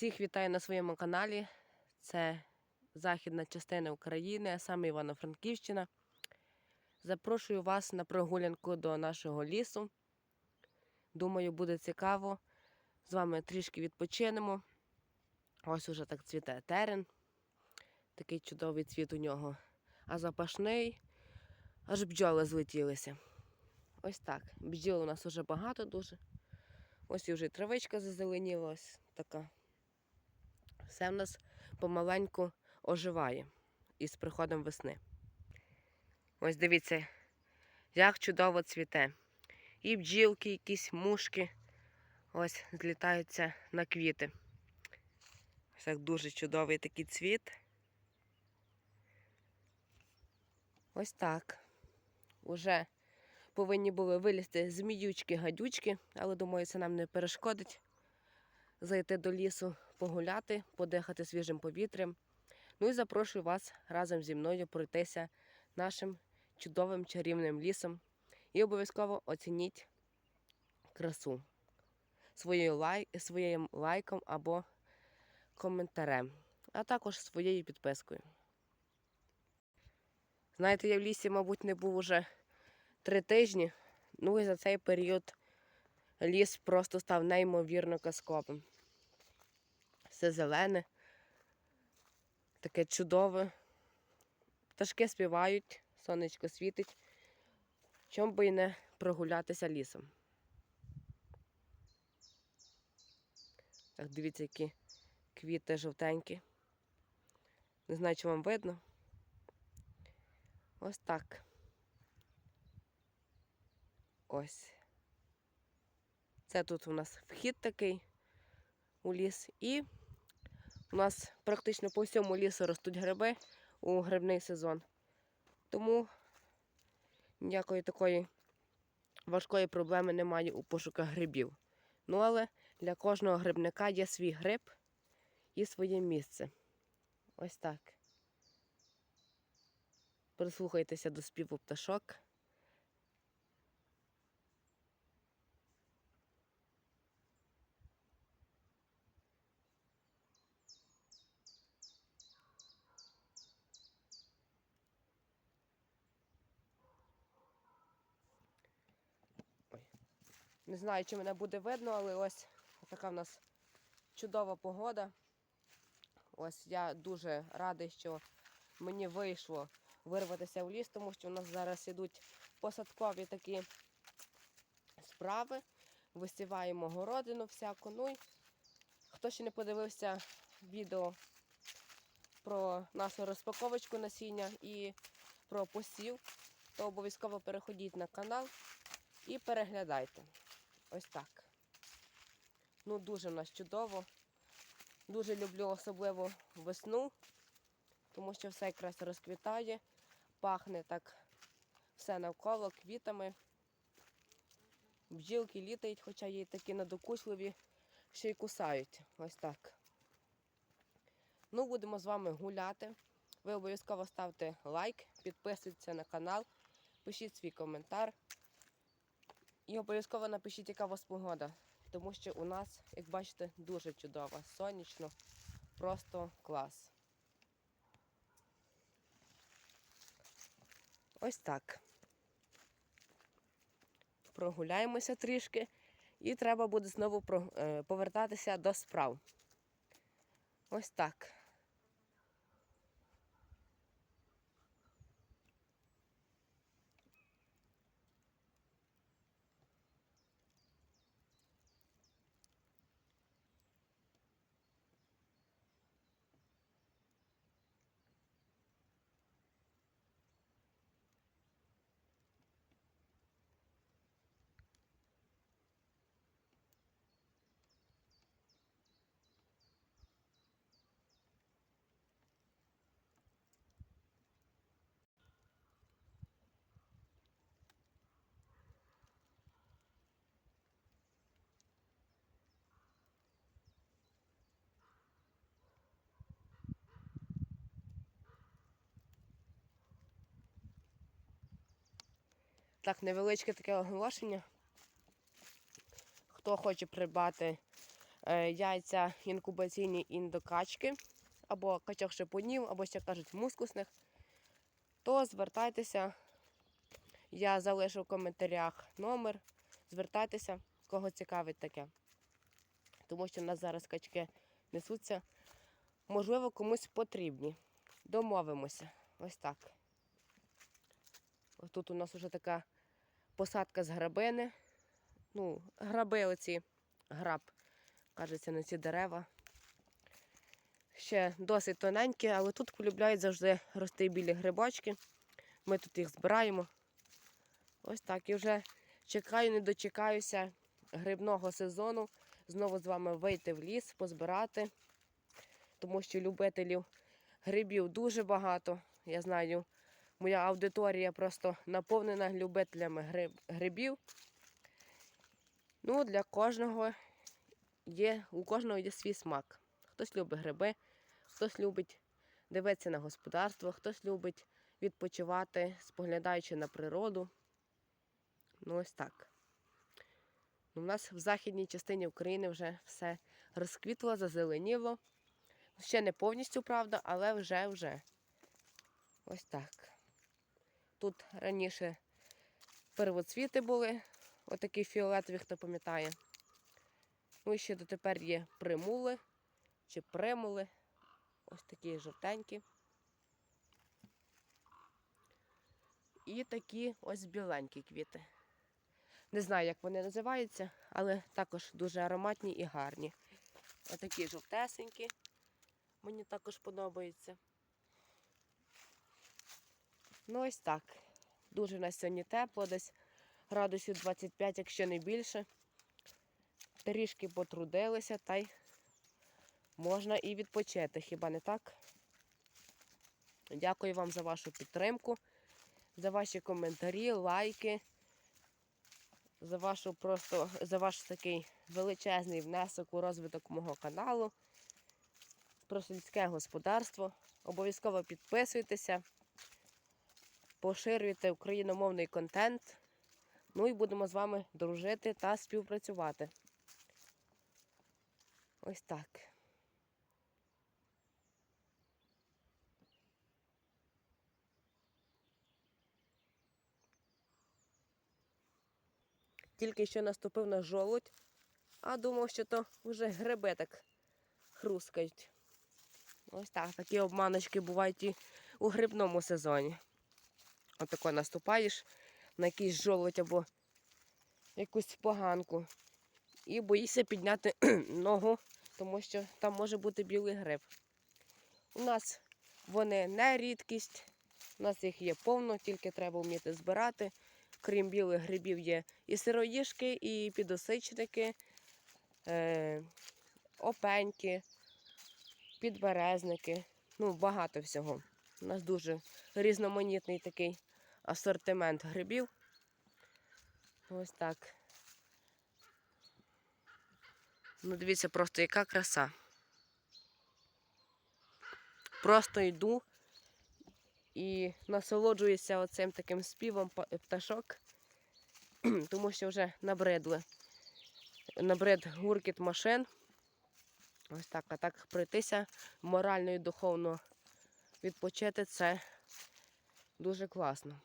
Всіх вітаю на своєму каналі. Це західна частина України, а саме Івано-Франківщина. Запрошую вас на прогулянку до нашого лісу. Думаю, буде цікаво. З вами трішки відпочинемо. Ось уже так цвіте терен. Такий чудовий цвіт у нього. А запашний, аж бджоли злетілися. Ось так. Бджіл у нас уже багато дуже. Ось і вже травичка зазеленіла, така. Все в нас помаленьку оживає із приходом весни. Ось дивіться, як чудово цвіте. І бджілки, якісь мушки ось злітаються на квіти. Ось так дуже чудовий такий цвіт. Ось так. Уже повинні були вилізти зміючки, гадючки, але думаю, це нам не перешкодить зайти до лісу, погуляти, подихати свіжим повітрям. Ну і запрошую вас разом зі мною пройтися нашим чудовим чарівним лісом. І обов'язково оцініть красу своїм лайком або коментарем, а також своєю підпискою. Знаєте, я в лісі, мабуть, не був уже три тижні. Ну і за цей період ліс просто став неймовірно казковим. Все зелене, таке чудове. Пташки співають, сонечко світить. Чом би і не прогулятися лісом. Так, дивіться, які квіти жовтенькі. Не знаю, чи вам видно. Ось так. Ось. Це тут у нас вхід такий у ліс. І у нас практично по всьому лісу ростуть гриби у грибний сезон. Тому ніякої такої важкої проблеми немає у пошуках грибів. Ну, але для кожного грибника є свій гриб і своє місце. Ось так. Прислухайтеся до співу пташок. Не знаю, чи мене буде видно, але ось така в нас чудова погода. Ось я дуже радий, що мені вийшло вирватися в ліс, тому що у нас зараз ідуть посадкові такі справи. Висіваємо городину всяку. Ну і хто ще не подивився відео про нашу розпаковочку насіння і про посів, то обов'язково переходіть на канал і переглядайте. Ось так. Ну, дуже в нас чудово. Дуже люблю особливо весну, тому що все якраз розквітає, пахне так все навколо квітами. Бджілки літають, хоча є такі надокучливі, що й кусають. Ось так. Ну, будемо з вами гуляти. Ви обов'язково ставте лайк, підписуйтесь на канал, пишіть свій коментар. І обов'язково напишіть, яка у вас погода. Тому що у нас, як бачите, дуже чудово, сонячно, просто клас. Ось так. Прогуляємося трішки і треба буде знову е, повертатися до справ. Ось так. Так, невеличке таке оголошення. Хто хоче придбати е, яйця інкубаційні індокачки, або качок шипунів, або ще кажуть мускусних, то звертайтеся. Я залишу в коментарях номер. Звертайтеся, кого цікавить таке. Тому що в нас зараз качки несуться. Можливо, комусь потрібні. Домовимося. Ось так. Тут у нас вже така посадка з грабини. Ну, граби оці, граб, кажеться, на ці дерева. Ще досить тоненькі, але тут полюбляють завжди рости білі грибочки. Ми тут їх збираємо. Ось так. І вже чекаю, не дочекаюся грибного сезону. Знову з вами вийти в ліс, позбирати, тому що любителів грибів дуже багато. Я знаю, моя аудиторія просто наповнена любителями гриб, грибів. Ну, для кожного є, у кожного є свій смак. Хтось любить гриби, хтось любить дивитися на господарство, хтось любить відпочивати, споглядаючи на природу. Ну, ось так. Ну, У нас в західній частині України вже все розквітло, зазеленіло. Ще не повністю, правда, але вже вже. Ось так. Тут раніше первоцвіти були, отакі фіолетові, хто пам'ятає. Ну і ще дотепер є примули чи примули. Ось такі жовтенькі. І такі ось біленькі квіти. Не знаю, як вони називаються, але також дуже ароматні і гарні. Отакі жовтесенькі. Мені також подобаються. Ну, ось так. Дуже на сьогодні тепло, десь градусів 25, якщо не більше. Трішки потрудилися, та й можна і відпочити, хіба не так? Дякую вам за вашу підтримку, за ваші коментарі, лайки, за вашу просто за ваш такий величезний внесок у розвиток мого каналу. Про сільське господарство. Обов'язково підписуйтеся, поширюйте україномовний контент. Ну і будемо з вами дружити та співпрацювати. Ось так. Тільки що наступив на жолудь, а думав, що то вже гриби так хрускають. Ось так, такі обманочки бувають і у грибному сезоні. Отако наступаєш на якийсь жолудь або якусь поганку. І боїшся підняти ногу, тому що там може бути білий гриб. У нас вони не рідкість, у нас їх є повно, тільки треба вміти збирати. Крім білих грибів, є і сироїшки, і підосичники, е, опеньки, підберезники. Ну, багато всього. У нас дуже різноманітний такий асортимент грибів. Ось так. Ну, дивіться, просто яка краса. Просто йду і насолоджуюся оцим таким співом пташок, тому що вже набридли. Набрид гуркіт машин. Ось так, а так пройтися морально і духовно відпочити це дуже класно.